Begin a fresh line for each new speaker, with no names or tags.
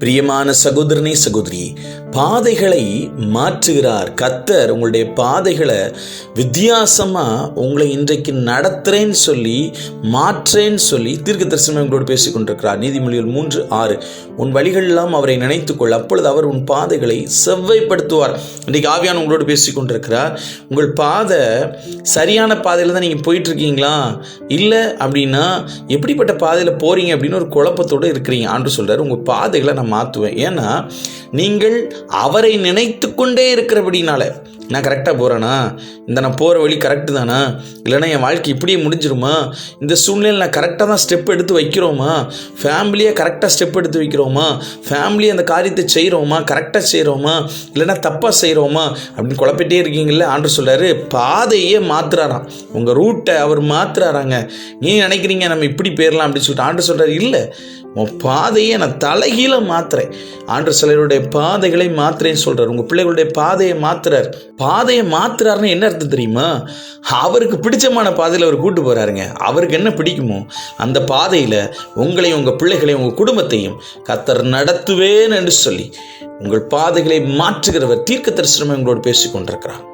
பிரியமான சகோதரனே சகோதரியே பாதைகளை மாற்றுகிறார். கத்தர் உங்களுடைய பாதைகளை வித்தியாசமாக உங்களை இன்றைக்கு நடத்துகிறேன்னு சொல்லி மாற்றேன்னு சொல்லி தீர்க்க தரிசனம் எங்களோடு பேசிக் கொண்டிருக்கிறார். நீதிமொழிகள் மூன்று ஆறு. உன் வழிகளெல்லாம் அவரை நினைத்துக்கொள் அப்பொழுது அவர் உன் பாதைகளை செவ்வைப்படுத்துவார். இன்றைக்கு ஆவியான உங்களோடு பேசிக் கொண்டிருக்கிறார். உங்கள் பாதை சரியான பாதையில் தான் நீங்கள் போயிட்டு இருக்கீங்களா இல்லை அப்படின்னா எப்படிப்பட்ட பாதையில் போகிறீங்க அப்படின்னு ஒரு குழப்பத்தோடு இருக்கிறீங்க. ஆண்டு சொல்கிறார் உங்கள் பாதைகளை நான் மாற்றுவேன் ஏன்னா நீங்கள் அவரை நினைத்து கொண்டே இருக்கிறபடினால நான் கரெக்டாக போகிறேனா இந்த நான் போகிற வழி கரெக்டு தானா? இல்லைனா என் வாழ்க்கை இப்படியே முடிஞ்சிருமா? இந்த சூழ்நிலையில் நான் கரெக்டாக தான் ஸ்டெப் எடுத்து வைக்கிறோமா? ஃபேமிலியை கரெக்டாக ஸ்டெப் எடுத்து வைக்கிறோமா? ஃபேமிலி அந்த காரியத்தை செய்கிறோமா கரெக்டாக செய்கிறோமா இல்லைனா தப்பாக செய்கிறோமா அப்படின்னு குழப்பிட்டே இருக்கீங்களே ஆண்டு சொல்கிறாரு பாதையே மாற்றுறாராம் உங்கள் ரூட்டை அவர் மாற்றுறாராங்க நீ நினைக்கிறீங்க நம்ம இப்படி போயிடலாம் அப்படின்னு சொல்லிட்டு ஆண்டு சொல்கிறார் இல்லை. உன் பாதையை நான் தலைகீழ மாத்துறேன். ஆண்டு சிலருடைய பாதைகளை மாத்துறேன்னு சொல்கிறார் உங்க பிள்ளைகளுடைய பாதையை மாத்துறார். பாதையை மாத்துறாருன்னு என்ன அர்த்தம் தெரியுமா? அவருக்கு பிடிச்சமான பாதையில் அவர் கூட்டு போறாருங்க. அவருக்கு என்ன பிடிக்குமோ அந்த பாதையில உங்களையும் உங்க பிள்ளைகளையும் உங்க குடும்பத்தையும் கத்தர் நடத்துவேன் என்று சொல்லி உங்கள் பாதைகளை மாற்றுகிறவர் தீர்க்க தரிசனம் உங்களோடு பேசிக்கொண்டிருக்கிறார்.